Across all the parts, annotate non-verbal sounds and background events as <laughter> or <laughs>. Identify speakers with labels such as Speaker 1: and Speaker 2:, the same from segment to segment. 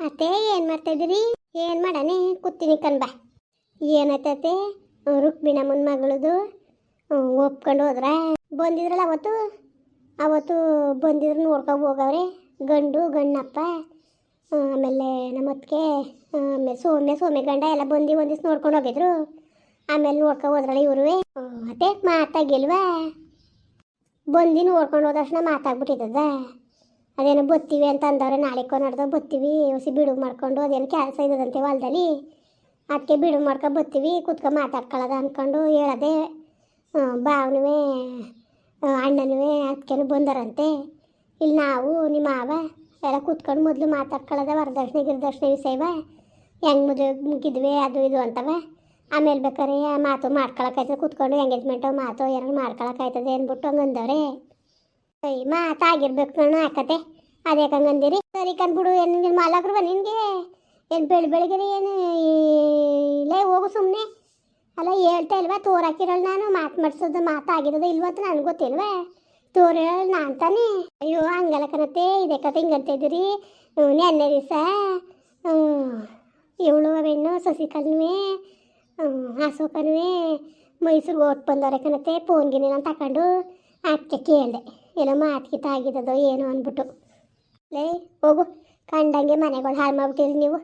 Speaker 1: ಅತ್ತೆ, ಏನು ಮಾಡ್ತಾ ಇದ್ದೀರಿ? ಏನು ಮಾಡಾನೆ ಕೂತೀನಿ ಕಣ್ಬ ಬಾ. ರುಕ್ಮಿಣ ಮುನ್ ಮಗಳದು ಒಪ್ಕೊಂಡು ಹೋದ್ರ? ಬಂದಿದ್ರಲ್ಲ ಅವತ್ತು? ಅವತ್ತು ಬಂದಿದ್ರು ನೋಡ್ಕೊಂಡು ಹೋಗವ್ರೆ. ಗಂಡು ಗಣ್ಣಪ್ಪ ಆಮೇಲೆ ನಮ್ಮ ಅತ್ತಿಗೆ ಆಮೇಲೆ ಸೋಮ್ಯ ಸೋಮ್ಯ ಗಂಡ ಎಲ್ಲ ಬಂದು ಒಂದಿವ್ಸ ನೋಡ್ಕೊಂಡು ಹೋಗಿದ್ರು. ಆಮೇಲೆ ನೋಡ್ಕೊಂಡು ಹೋದ್ರಲ್ಲ ಇವ್ರುವೆ. ಮತ್ತೆ ಮಾತಾಗಿಲ್ವಾ? ಬಂದು ನೋಡ್ಕೊಂಡು ಹೋದ ತಕ್ಷಣ ಮಾತಾಗ್ಬಿಟ್ಟಿದ್ದದ. ಅದೇನೋ ಬತ್ತೀವಿ ಅಂತ ಅಂದವ್ರೆ ನಾಳೆಕೋ ನಡೆದ ಬತ್ತೀವಿ ಹೊಸಿ ಬಿಡು ಮಾಡ್ಕೊಂಡು, ಅದೇನು ಕೆಲಸ ಇದ್ದದಂತೆ ಹೊಲದಲ್ಲಿ. ಅದಕ್ಕೆ ಬಿಡು ಮಾಡ್ಕೊ ಬತ್ತೀವಿ ಕೂತ್ಕೊಂಡು ಮಾತಾಡ್ಕೊಳ್ಳೋದ ಅಂದ್ಕೊಂಡು ಹೇಳದೆ ಬಾವನುವೆ ಅಣ್ಣನೂ ಅದಕ್ಕೇನು ಬಂದರಂತೆ. ಇಲ್ಲಿ ನಾವು ನಿಮ್ಮ ಮಾವ, ಎಲ್ಲ ಕೂತ್ಕೊಂಡು ಮೊದಲು ಮಾತಾಡ್ಕೊಳ್ಳೋದ ವರದಕ್ಷಿಣೆ ಗಿರದಕ್ಷಿಣೆ ವಿಷಯವ, ಹೆಂಗೆ ಮದುವೆ ಮುಗಿದ್ವಿ, ಅದು ಇದು ಅಂತವ. ಆಮೇಲೆ ಬೇಕಾರೆ ಮಾತು ಮಾಡ್ಕೊಳಕ್ಕಾಯ್ತದೆ ಕೂತ್ಕೊಂಡು ಎಂಗೇಜ್ಮೆಂಟು ಮಾತು, ಏನಾರು ಮಾಡ್ಕೊಳಕ್ಕಾಯ್ತದೆ ಅಂದ್ಬಿಟ್ಟು ಹಂಗೆ ಅಂದವ್ರೆ ಐ ಮಾತಾಗಿರ್ಬೇಕು ನಾನು ಆಕತೆ ಅದೇ ಕಂಗಂದಿರಿ. ಸರಿ ಕಂದ್ಬಿಡು ಏನು ನಿನ್ನ ಬ ನಿನಗೆ? ಏನು ಬೆಳಿ ಬೆಳಿಗ್ಗೆ ಏನು ಇಲ್ಲೇ ಹೋಗು ಸುಮ್ಮನೆ ಅಲ್ಲ, ಹೇಳ್ತಾ ಇಲ್ವಾ, ತೋರ್ ಹಾಕಿರಲ್ಲ ನಾನು, ಮಾತು ಮಾಡಿಸೋದು ಮಾತಾಗಿರೋದು ಇಲ್ವಾ ಅಂತ ನನಗೆ ಗೊತ್ತಿಲ್ವಾ? ತೋರ್ ಹೇಳಲ್ಲ ನಾನು ತಾನೇ. ಅಯ್ಯೋ, ಹಂಗಲ್ಲ ಕನತೆ ಇದೇ ಕತೆ ಹಿಂಗಂತ ಇದ್ದೀರಿ. ನೆನ್ನೆ ದಿವಸ ಇವಳು, ಅವೆಣ್ಣು ಸಸಿಕಲ್ನುವೆ ಅಶೋಕನುವೆ ಮೈಸೂರು ಓಟ್ ಬಂದವ್ರೆ ಕನತೆ ಫೋನ್ಗಿನ ನಾನು ತಗೊಂಡು ಅದಕ್ಕೆ ಕೇಳಿದೆ. ಏನೋ ಮಾತ್ಕಿತ ಆಗಿದ್ದದೋ ಏನೋ ಅಂದ್ಬಿಟ್ಟು ಲೇ, ಹೋಗು. ಕಂಡಂಗೆ ಮನೆಗಳು ಹಾಳು ಮಾಡ್ಬಿಟ್ಟಿರಿ ನೀವು.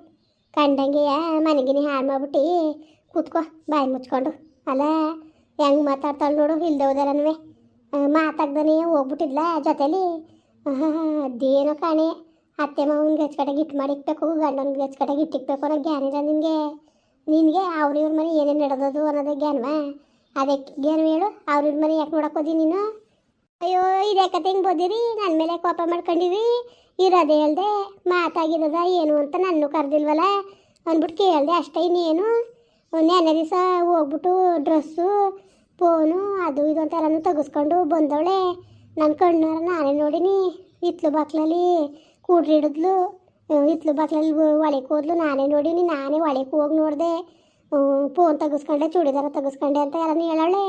Speaker 1: ಕಂಡಂಗೆ ಮನೆಗಿನಿ ಹಾಳು ಮಾಡ್ಬಿಟ್ಟು ಕೂತ್ಕೋ, ಬಾಯಿ ಮುಚ್ಕೊಂಡು. ಅಲ್ಲ, ಹೆಂಗೆ ಮಾತಾಡ್ತಾಳೆ ನೋಡು ಇಲ್ದೆ ಹೋದರನ್ವೆ ಮಾತಾಡ್ದಾನೆ ಹೋಗ್ಬಿಟ್ಟಿದ್ಲ ಜೊತೇಲಿ. ಅದೇನೋ ಕಾಣೆ. ಅತ್ತೆ ಮಾವನಿಗೆ ಹಚ್ಕಟಾಗಿ ಇಟ್ಟು ಮಾಡಿ ಇಕ್ಬೇಕು, ಗಂಡನಿಗೆ ಹಚ್ಕಟಾಗಿ ಇಟ್ಟಿಕ್ಬೇಕು ಅನ್ನೋ ಜ್ಞಾನ ಇಲ್ಲ ನಿನಗೆ. ನಿನಗೆ ಅವ್ರ ಇವ್ರ ಮನೆ ಏನೇನು ನಡೆದದು ಅನ್ನೋದೇ ಜ್ಞಾನವಾ? ಅದಕ್ಕೆ ಜ್ಞಾನ ಹೇಳು, ಅವ್ರ ಮನೆ ಯಾಕೆ ನೋಡಕ್ಕೋದಿ ನೀನು? ಅಯ್ಯೋ, ಇದೇ ಕತೆ ಹಿಂಗೆ ಬೋದಿರಿ ನನ್ನ ಮೇಲೆ ಕೋಪ ಮಾಡ್ಕೊಂಡಿರಿ ಇರೋದೇ ಹೇಳ್ದೆ ಮಾತಾಗಿರೋದ ಏನು ಅಂತ ನನ್ನೂ ಕರೆದಿಲ್ವಲ್ಲ ಅಂದ್ಬಿಟ್ಟು ಕೇಳಿದೆ ಅಷ್ಟೇ ಇನ್ನೇನು. ನೆನೆ ದಿವಸ ಹೋಗ್ಬಿಟ್ಟು ಡ್ರೆಸ್ಸು, ಫೋನು, ಅದು ಇದು ಅಂತ ಎಲ್ಲ ತೆಗೆಸ್ಕೊಂಡು ಬಂದವಳೆ. ನನ್ನ ಕಣ್ಣಾರ ನಾನೇ ನೋಡಿನಿ. ಹಿತ್ಲು ಬಾಕ್ಲಲ್ಲಿ ಕೂಡ್ರಿ ಹಿಡಿದ್ಲು. ಹಿತ್ಲು ಬಾಕ್ಲಲ್ಲಿ ಒಳಕ್ಕೆ ಹೋದ್ಲು, ನಾನೇ ನೋಡಿನಿ, ನಾನೇ ಒಳಕ್ಕೆ ಹೋಗಿ ನೋಡಿದೆ. ಫೋನ್ ತೆಗೆಸ್ಕೊಂಡೆ, ಚೂಡಿದಾರ ತೆಗೆಸ್ಕೊಂಡೆ ಅಂತ ಎಲ್ಲ ಹೇಳವಳೆ.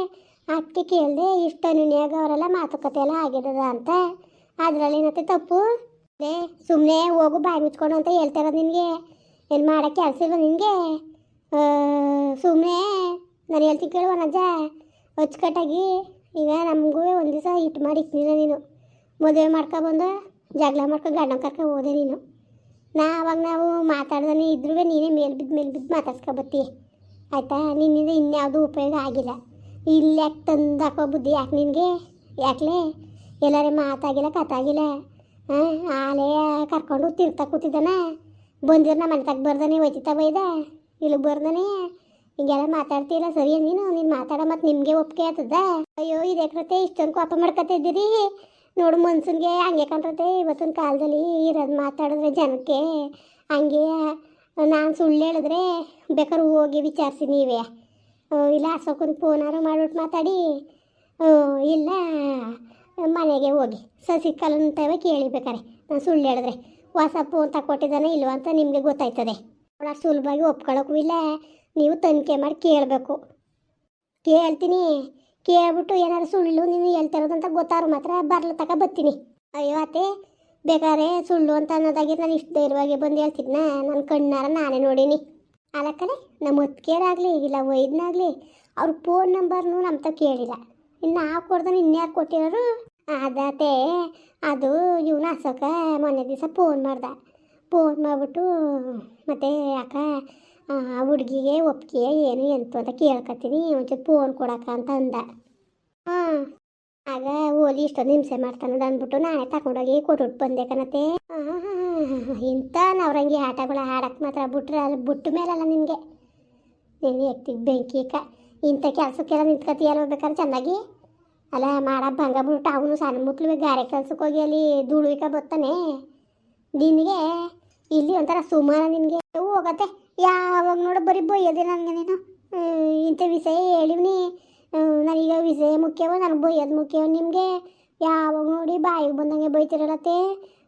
Speaker 1: ಅದಕ್ಕೆ ಕೇಳಿದೆ ಇಷ್ಟ ನುಣಿಯಾಗ ಅವರೆಲ್ಲ ಮಾತುಕತೆ ಎಲ್ಲ ಆಗಿದದ ಅಂತ. ಅದರಲ್ಲಿ ಏನತ್ತೆ ತಪ್ಪು? ಲೇ ಸುಮ್ಮನೆ ಹೋಗು, ಬಾಯಿ ಮುಚ್ಕೊಂಡು ಅಂತ ಹೇಳ್ತಾರ ನಿನಗೆ. ಏನು ಮಾಡೋಕ್ಕೆ ಕೆಲಸ ಇಲ್ಲ ನಿನಗೆ? ಸುಮ್ಮನೆ ನಾನು ಹೇಳ್ತೀನಿ ಕೇಳುವ ನಜ್ಜ ಅಚ್ಚುಕಟ್ಟಾಗಿ ಈಗ ನಮಗೂ ಒಂದು ದಿವಸ ಇಟ್ಟು ಮಾಡಿ ಇಟ್ಟಿನ ನೀನು. ಮದುವೆ ಮಾಡ್ಕೊಬಂದು ಜಗಳ ಮಾಡ್ಕೊ ಗಂಡನ ಕರ್ಕೊ ಹೋದೆ ನೀನು. ನಾ ಅವಾಗ ನಾವು ಮಾತಾಡ್ದೇ ಇದ್ರೂ ನೀನೇ ಮೇಲೆ ಬಿದ್ದು ಮೇಲೆ ಬಿದ್ದು ಮಾತಾಡ್ಸ್ಕೊಬತ್ತಿ ಆಯಿತಾ? ನಿನ್ನಿಂದ ಇನ್ಯಾವುದೂ ಉಪಯೋಗ ಆಗಿಲ್ಲ. ಇಲ್ಲಿ ಯಾಕೆ ತಂದು ಹಾಕೋ ಬುದ್ಧಿ ಯಾಕೆ ನಿನಗೆ? ಯಾಕಲೇ? ಎಲ್ಲರ ಮಾತಾಗಿಲ್ಲ, ಕಥಾಗಿಲ್ಲ. ಹಾಂ ಆಲೇ ಕರ್ಕೊಂಡು ತಿರ್ತಾ ಕೂತಿದ್ದಾನ. ಬಂದಿರ ನಮ್ಮ ಮನೆ ತಗ ಬರ್ದಾನೆ ಒಯ್ತಿತ್ತ ಬೈದ? ಇಲ್ಲಿಗೆ ಬರ್ದಾನೆ? ಹಿಂಗೆಲ್ಲ ಮಾತಾಡ್ತಿಲ್ಲ ಸರಿ ನೀನು? ನೀನು ಮಾತಾಡ ಮತ್ತು ನಿಮಗೆ ಒಪ್ಪಿಗೆ ಆತದ ಅಯ್ಯೋ, ಇದೇ ಕತೆ ಇಷ್ಟೊಂದು ಕೋಪ ಮಾಡ್ಕೊತಿದ್ದೀರಿ ನೋಡು ಮನ್ಸನ್ಗೆ ಹಂಗೆ ಕಂಡ್ರತೆ ಇವತ್ತಿನ ಕಾಲದಲ್ಲಿ ಇರೋದು ಮಾತಾಡಿದ್ರೆ ಜನಕ್ಕೆ ಹಂಗೆ, ನಾನು ಸುಳ್ಳು ಹೇಳಿದ್ರೆ ಬೇಕಾದ್ರೆ ಹೋಗಿ ವಿಚಾರಿಸಿ ನೀವೇ. ಇಲ್ಲ ಅಶೋಕನ ಫೋನಾರು ಮಾಡ್ಬಿಟ್ಟು ಮಾತಾಡಿ. ಇಲ್ಲ, ಮನೆಗೆ ಹೋಗಿ. ಸಸಿ ಕಲಂತವೆ ಕೇಳಿಬೇಕಾರೆ ನಾನು ಸುಳ್ಳು ಹೇಳಿದ್ರೆ. ಹೊಸ ಫೋನ್ ತಗೊಟ್ಟಿದ್ದಾನೆ ಇಲ್ವ ಅಂತ ನಿಮಗೆ ಗೊತ್ತಾಯ್ತದೆ. ಅವಳು ಸುಲಭವಾಗಿ ಒಪ್ಕೊಳ್ಳೋಕ್ಕೂ ಇಲ್ಲ. ನೀವು ತನಿಖೆ ಮಾಡಿ ಕೇಳಬೇಕು. ಕೇಳ್ತೀನಿ. ಕೇಳ್ಬಿಟ್ಟು ಏನಾದ್ರು ಸುಳ್ಳು ನೀನು ಹೇಳ್ತಿರೋದಂತ ಗೊತ್ತಾರು ಮಾತ್ರ ಬರ್ಲ ತಕ ಬರ್ತೀನಿ. ಅಯ್ಯೋ ಅತ್ತೆ, ಬೇಕಾದ್ರೆ ಸುಳ್ಳು ಅಂತ ಅನ್ನೋದಾಗಿ ನಾನು ಇಷ್ಟು ಧೈರ್ಯವಾಗಿ ಬಂದು ಹೇಳ್ತಿದ್ನ? ನನ್ನ ಕಣ್ಣಾರ ನಾನೇ ನೋಡೀನಿ. ಅಲಕ್ಕನೆ ನಮ್ಮ ಒತ್ತಿಗೆರಾಗಲಿ ಇಲ್ಲ ವೈದ್ಯನಾಗಲಿ ಅವ್ರ ಫೋನ್ ನಂಬರ್ನು ನಮ್ಮ ತ ಕೇಳಿಲ್ಲ. ಇನ್ನು ಆ ಕೊಡ್ದಾನೆ ಇನ್ಯಾರು ಕೊಟ್ಟಿರೋರು? ಅದತೆ, ಅದು ಇವನ ಅಸೋಕ ಮೊನ್ನೆ ದಿವಸ ಫೋನ್ ಮಾಡ್ದೆ. ಫೋನ್ ಮಾಡಿಬಿಟ್ಟು, ಮತ್ತೆ ಅಕ್ಕ ಹುಡುಗಿಗೆ ಒಪ್ಪಿಗೆ ಏನು ಎಂತು ಅಂತ ಕೇಳ್ಕೊತೀನಿ ಒಂಚೂರು ಫೋನ್ ಕೊಡಕ್ಕ ಅಂತ ಅಂದ. ಹಾಂ, ಆಗ ಓಲಿ ಇಷ್ಟೊಂದು ಹಿಂಸೆ ಮಾಡ್ತಾನೋದು ಅಂದ್ಬಿಟ್ಟು ನಾನೇ ತಗೊಂಡೋಗಿ ಕೊಟ್ಬಿಟ್ಟು ಬಂದೆ ಕಣತೆ. <laughs> ಇಂಥ ನವರಂಗಿ ಆಟಗಳು ಆಡಕ್ಕೆ ಮಾತ್ರ ಬಿಟ್ರೆ ಅಲ್ಲಿ ಬಿಟ್ಟ ಮೇಲಲ್ಲ ನಿನಗೆ. ನೀನು ಎತ್ತಿಗೆ ಬೆಂಕಿ ಕ ಇಂಥ ಕೆಲಸಕ್ಕೆಲ್ಲ ನಿಂತ್ಕೊತೀಯಲ್ಲ ಬೇಕಾದ್ರೆ ಚೆನ್ನಾಗಿ ಅಲ್ಲ, ಮಾಡ ಭಂಗ ಬಿಟ್ಟು ಅವನು ಸಣ್ಣ ಮುಟ್ಲು ಗಾರೆ ಕೆಲ್ಸಕ್ಕೆ ಹೋಗಿ ಅಲ್ಲಿ ಧೂಳುವಿಕ ಬರ್ತಾನೆ ನಿನಗೆ ಇಲ್ಲಿ ಒಂಥರ ಸುಮಾರ ನಿನಗೆ. ಹೋಗತ್ತೆ. ಯಾವಾಗ ನೋಡು ಬರೀ ಬೈಯೋದೆ ನನಗೆ ನೀನು. ಇಂಥ ವಿಷಯ ಹೇಳಿವ್ನಿ. ನನಗೀಗ ವಿಷಯ ಮುಖ್ಯವ, ನನಗೆ ಬೊಯ್ಯೋದು ಮುಖ್ಯವ ನಿಮಗೆ? ಯಾವಾಗ ನೋಡಿ ಬಾಯಿಗೆ ಬಂದಂಗೆ ಬೈತಿರಲತ್ತೆ?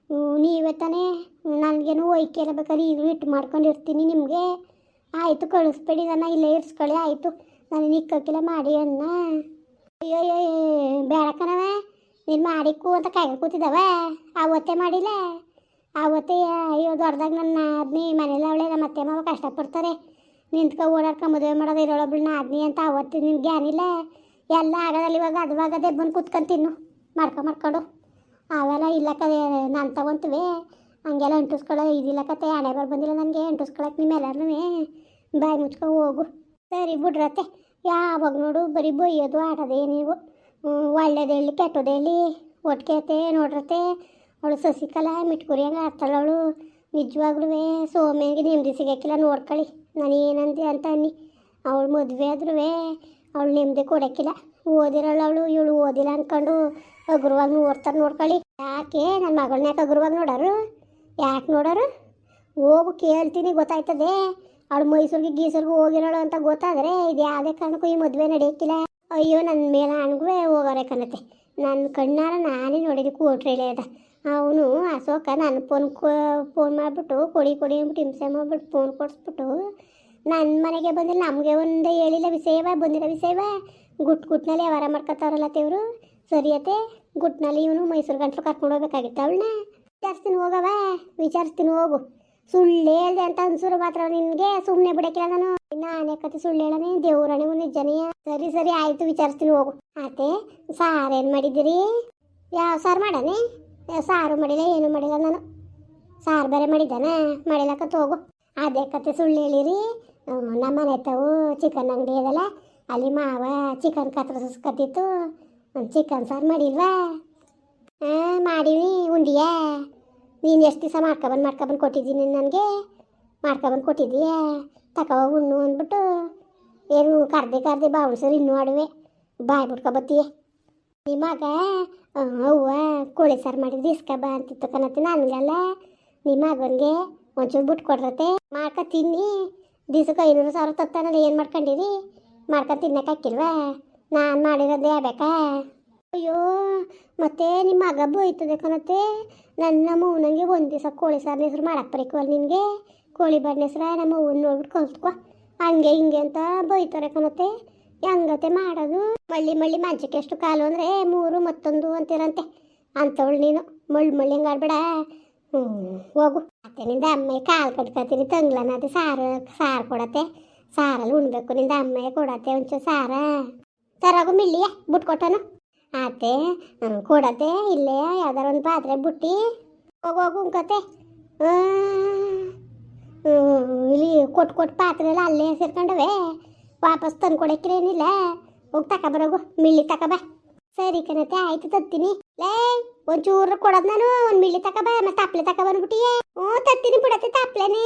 Speaker 1: ನೀವೇ ತಾನೇ ನನಗೇನು ಒಯ್ಕೆಲ್ಲ ಬೇಕಾದ್ರೆ ಈಗಲೂ ಮಾಡ್ಕೊಂಡಿರ್ತೀನಿ ನಿಮಗೆ. ಆಯಿತು, ಕಳಿಸ್ಬೇಡಿ, ನನ್ನ ಇಲ್ಲೇ ಇರ್ಸ್ಕೊಳ್ಳಿ, ಆಯಿತು. ನಾನು ನಿಕ್ಕಕ್ಕಿಲ್ಲ ಮಾಡಿ ಅನ್ನ ಅಯ್ಯೋ ಅಯ್ಯೋ ಬೇಡ ಕಣವ ನೀನು ಮಾಡಿಕ್ಕು ಅಂತ ಕಾಯ್ಕೊಂಡು ಕೂತಿದ್ದವ. ಆವತ್ತೇ ಮಾಡಿಲ್ಲ. ಅವತ್ತೇ ಅಯ್ಯೋ, ದೊಡ್ಡದಾಗ ನನ್ನ ಆದ್ನಿ ಮನೇಲಿ ಅವಳೆ ನಮ್ಮ ಅತ್ತೆ ಮಾವ ಕಷ್ಟಪಡ್ತಾರೆ. ನಿಂತ್ಕೊ ಓಡಾಡ್ಕೊ ಮದುವೆ ಮಾಡೋದು ಇರೋಳೊಬ್ಳು ನಾದ್ನಿ ಅಂತ ಆವತ್ತು ನಿನ್ಗೆ ಏನಿಲ್ಲ. ಎಲ್ಲ ಆಗೋದಲ್ಲ, ಇವಾಗ ಅದುವಾಗ ಬಂದು ಕೂತ್ಕೊಂಡು ತಿನ್ನು. ಮಾಡ್ಕೊ, ಮಾಡ್ಕೊಂಡು. ಅವೆಲ್ಲ ಇಲ್ಲ ನಾನು ತಗೊಂತೀವಿ. ಹಂಗೆಲ್ಲ ಅಂಟಿಸ್ಕೊಳ್ಳೋ ಇದಿಲ್ಲ ಕತೆ ಹಣೆ ಬರ್ ಬಂದಿಲ್ಲ ನನಗೆ ಅಂಟಿಸ್ಕೊಳಕ್ಕೆ ನಿಮ್ಮೆಲ್ಲರೂ ಬಾಯಿ ಮುಚ್ಕೊ ಹೋಗು. ಸರಿ ಬಿಡ್ರತ್ತೆ ಯಾವಾಗ ನೋಡು, ಬರೀ ಬೈಯೋದು ಆಡೋದೇ ನೀವು. ಒಳ್ಳೇದು ಹೇಳಿ ಕೆಟ್ಟದ್ದು ಹೇಳಿ. ಒಟ್ಕೇತೆ ನೋಡ್ರತ್ತೆ ಅವಳು ಸಸಿಕಲಾ ಮಿಟ್ಕುರಿ ಹಂಗೆ ಆಡ್ತಾಳೆ ಅವಳು. ನಿಜವಾಗ್ಲೂ ಸೋಮ್ಯಾಗೆ ನೆಮ್ಮದಿ ಸಿಗೋಕ್ಕಿಲ್ಲ ನೋಡ್ಕೊಳ್ಳಿ ನಾನು ಏನಂದೆ ಅಂತ ಅನ್ನಿ. ಅವಳು ಮದುವೆ ಆದ್ರೂ ಅವಳು ನೆಮ್ಮದಿ ಕೊಡೋಕ್ಕಿಲ್ಲ. ಓದಿರಲ್ಲ ಅವಳು, ಇವಳು ಓದಿಲ್ಲ ಅಂದ್ಕೊಂಡು ಅಗ್ರವಾಗಿ ನೋಡ್ತಾರೆ ನೋಡ್ಕೊಳ್ಳಿ. ಯಾಕೆ ನನ್ನ ಮಗಳನ್ನ ಯಾಕೆ ಅಗ್ರವಾಗಿ ನೋಡೋರು? ಯಾಕೆ ನೋಡೋರು? ಹೋಗು ಕೇಳ್ತೀನಿ ಗೊತ್ತಾಯ್ತದೆ. ಅವಳು ಮೈಸೂರಿಗೆ ಗೀಸೂರಿಗೆ ಹೋಗಿರೋಳು ಅಂತ ಗೊತ್ತಾದರೆ ಇದು ಯಾವುದೇ ಕಾರಣಕ್ಕೂ ಈ ಮದುವೆ ನಡೆಯಕ್ಕಿಲ್ಲ. ಅಯ್ಯೋ ನನ್ನ ಮೇಲೆ ಅನ್ಗೂ ಹೋಗೋರೆ ಕಣತೆ. ನನ್ನ ಕಣ್ಣಾರ ನಾನೇ ನೋಡಿದ್ದು ಕೋಟ್ರೇಲೆ ಅದ. ಅವನು ಅಶೋಕ ನನ್ನ ಫೋನ್ ಫೋನ್ ಮಾಡಿಬಿಟ್ಟು ಕೊಡಿ ಕೊಡಿ ಅಂದ್ಬಿಟ್ಟು ಹಿಂಸೆ ಮಾಡಿಬಿಟ್ಟು ಫೋನ್ ಕೊಡಿಸ್ಬಿಟ್ಟು ನನ್ನ ಮನೆಗೆ ಬಂದಿಲ್ಲ, ನಮಗೆ ಒಂದೇ ಹೇಳಿಲ್ಲ, ವಿಷಯವ ಬಂದಿರೋ ವಿಷಯವ. ಗುಟ್ ಗುಟ್ನಲ್ಲಿ ವ್ಯವಹಾರ ಮಾಡ್ಕೊತಾವ್ರಲ್ಲ ದೇವರು. ಸರಿಯತೆ ಗುಟ್ನಲ್ಲಿ ಇವನು ಮೈಸೂರು ಗಂಟ್ಲು ಕರ್ಕೊಂಡು ಹೋಗ್ಬೇಕಾಗಿತ್ತು ಅವಳನ್ನ ವಿಚಾರಿಸ್ತೀನಿ ಹೋಗವ ವಿಚಾರಿಸ್ತೀನಿ ಹೋಗು. ಸುಳ್ಳು ಹೇಳ್ದೆ ಅಂತ ಅನ್ಸೂರು ಮಾತ್ರ ನಿನಗೆ ಸುಮ್ಮನೆ ಬಿಡಕ್ಕಿಲ್ಲ ನಾನು. ನಾನೇ ಕತೆ ಸುಳ್ಳು ಹೇಳನೆ ದೇವ್ರಣೆಗೂ ನಿಜನೆಯ ಸರಿ ಸರಿ, ಆಯ್ತು, ವಿಚಾರಿಸ್ತೀನಿ ಹೋಗು. ಆತೆ ಏನು ಮಾಡಿದ್ದೀರಿ? ಯಾವ ಸಾರು ಮಾಡನೆ? ಸಾರು ಮಾಡಿಲ್ಲ, ಏನು ಮಾಡಿಲ್ಲ ನಾನು. ಸಾರು ಬೇರೆ ಮಾಡಿದ್ದಾನ ಮಾಡಿಲ್ಲಕತ್ತ ಹೋಗು ಅದೇ ಕತೆ ಸುಳ್ಳು ಹೇಳಿರಿ. ಹ್ಮ್, ನಮ್ಮ ಮನೆ ತಾವು ಚಿಕನ್ ಅಂಗಡಿ ಅದಲ್ಲ ಅಲ್ಲಿ ಮಾವ ಚಿಕನ್ ಕತ್ತರಿಸ್ಕತ್ತಿತ್ತು ಚಿಕನ್ ಸಾರು ಮಾಡಿಲ್ವಾ? ಹಾಂ ಮಾಡೀನಿ ಉಂಡಿಯಾ. ನೀನು ಎಷ್ಟು ದಿವಸ ಮಾಡ್ಕೊಬಂದು ಮಾಡ್ಕೊಬಂದು ಕೊಟ್ಟಿದ್ದೀನಿ ನನಗೆ. ಮಾಡ್ಕೊಬಂದು ಕೊಟ್ಟಿದ್ದೀಯಾ? ತಕವ ಉಣ್ಣು ಅಂದ್ಬಿಟ್ಟು ಏನು ಕರ್ದೆ ಕರ್ದೆ ಬಾವುಳ್ಸರು ಇನ್ನೂ ಆಡುವೆ. ಬಾಯ್ ಬಿಟ್ಕೊಬತ್ತೀಯ ಮಗ ಅವ್ವ ಕೋಳಿ ಸಾರು ಮಾಡಿದ್ರೆ ಇಸ್ಕಬ ಅಂತಿತ್ತು ಕಣತ್ತೆ ನನಗಲ್ಲ ನಿಮ್ಮ ಮಗನಿಗೆ ಒಂಚೂರು ಬಿಟ್ಕೊಡ್ರತೆ ಮಾಡ್ಕೊ ತಿನ್ನಿ ದಿವ್ಸಕ್ಕೆ ಐನೂರು ಸಾವಿರ ತತ್ತಾನಲ್ಲ, ಏನು ಮಾಡ್ಕೊಂಡಿರಿ? ಮಾಡ್ಕೊಂಡು ತಿನ್ನಕ್ಕೆ ಹಾಕಿಲ್ವಾ? ನಾನು ಮಾಡಿರೋದೇ ಬೇಕಾ ಅಯ್ಯೋ, ಮತ್ತೆ ನಿಮ್ಮ ಮಗ ಬೋಯ್ತದೆ ಕಣತ್ತೆ. ನನ್ನ ಮೂನಂಗೆ ಒಂದು ದಿವಸ ಕೋಳಿ ಸಾರಿನ ಹೆಸರು ಮಾಡಕ್ಕೆ ಬರೀಕವಲ್ಲ ನಿನಗೆ. ಕೋಳಿ ಬಣ್ಣ ಹೆಸ್ರ ನಮ್ಮ ಅವ್ವನ ನೋಡ್ಬಿಟ್ಟು ಕಲ್ತ್ಕೊ. ಹಂಗೆ ಹಿಂಗೆ ಅಂತ ಬೈತಾರೆ ಕಣತ್ತೆ. ಹೆಂಗತೆ ಮಾಡೋದು? ಮಳ್ಳಿ ಮಳ್ಳಿ ಮಂಚಕ್ಕೆ ಎಷ್ಟು ಕಾಲು ಅಂದರೆ ಮೂರು ಮತ್ತೊಂದು ಅಂತೀರಂತೆ. ಅಂಥವಳು ನೀನು. ಮಳ್ಳಿ ಮಳ್ಳಿ ಹಂಗೆ ಆಡ್ಬೇಡ ಹ್ಞೂ ಹೋಗು. ನಿಂದ ಅಮ್ಮ ಕಾಲು ಕಟ್ಕೊತೀನಿ. ತಂಗ್ಲನ ಅದು ಸಾರು ಸಾರು ಕೊಡತ್ತೆ. ಸಾರಲ್ಲಿ ಉಣ್ಬೇಕು. ನಿಂದ ಅಮ್ಮ ಕೊಡತ್ತೆ. ಒಂಚೂರು ಸಾರ. ತರಗು ಮಿಲ್ಲಿಯ ಬಿಟ್ಕೊಟ್ಟನು ಆತೆ ಕೊಡತ್ತೆ. ಇಲ್ಲೇ ಯಾವ್ದಾರ ಒಂದು ಪಾತ್ರೆ ಬುಟ್ಟಿ. ಹೋಗು ಹೋಗು ಉಂಕತೆ ಇಲ್ಲಿ ಕೊಟ್ಟು ಕೊಟ್ಟು ಪಾತ್ರೆ ಎಲ್ಲ ಅಲ್ಲೇ ಸೇರ್ಕೊಂಡವೆ. ವಾಪಸ್ ತಂದು ಏನಿಲ್ಲ ಹೋಗಿ ಮಿಲ್ಲಿ ಮಿಳ್ಳಿ ತಕೊಬ ಸರಿ ಕಣತೆ, ಆಯ್ತು ತತ್ತೀನಿ. ಲೇ, ಒಂಚೂರು ಕೊಡೋದು ನಾನು, ಒಂದು ಮಿಳ್ಳಿ ಬ, ಮತ್ತೆ ತಪ್ಲೆ ತಕ ಬಂದ್ಬಿಟ್ಟಿಯೇ ಹ್ಞೂ, ತತ್ತೀನಿ ಬಿಡತ್ತೆ ತಪ್ಲೆನೇ.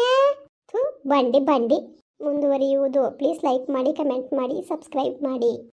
Speaker 1: ಥೂ, ಬಂಡಿ ಬಂಡಿ. ಮುಂದುವರಿಯುವುದು. ಪ್ಲೀಸ್ ಲೈಕ್ ಮಾಡಿ ಕಮೆಂಟ್ ಮಾಡಿ ಸಬ್ಸ್ಕ್ರೈಬ್ ಮಾಡಿ.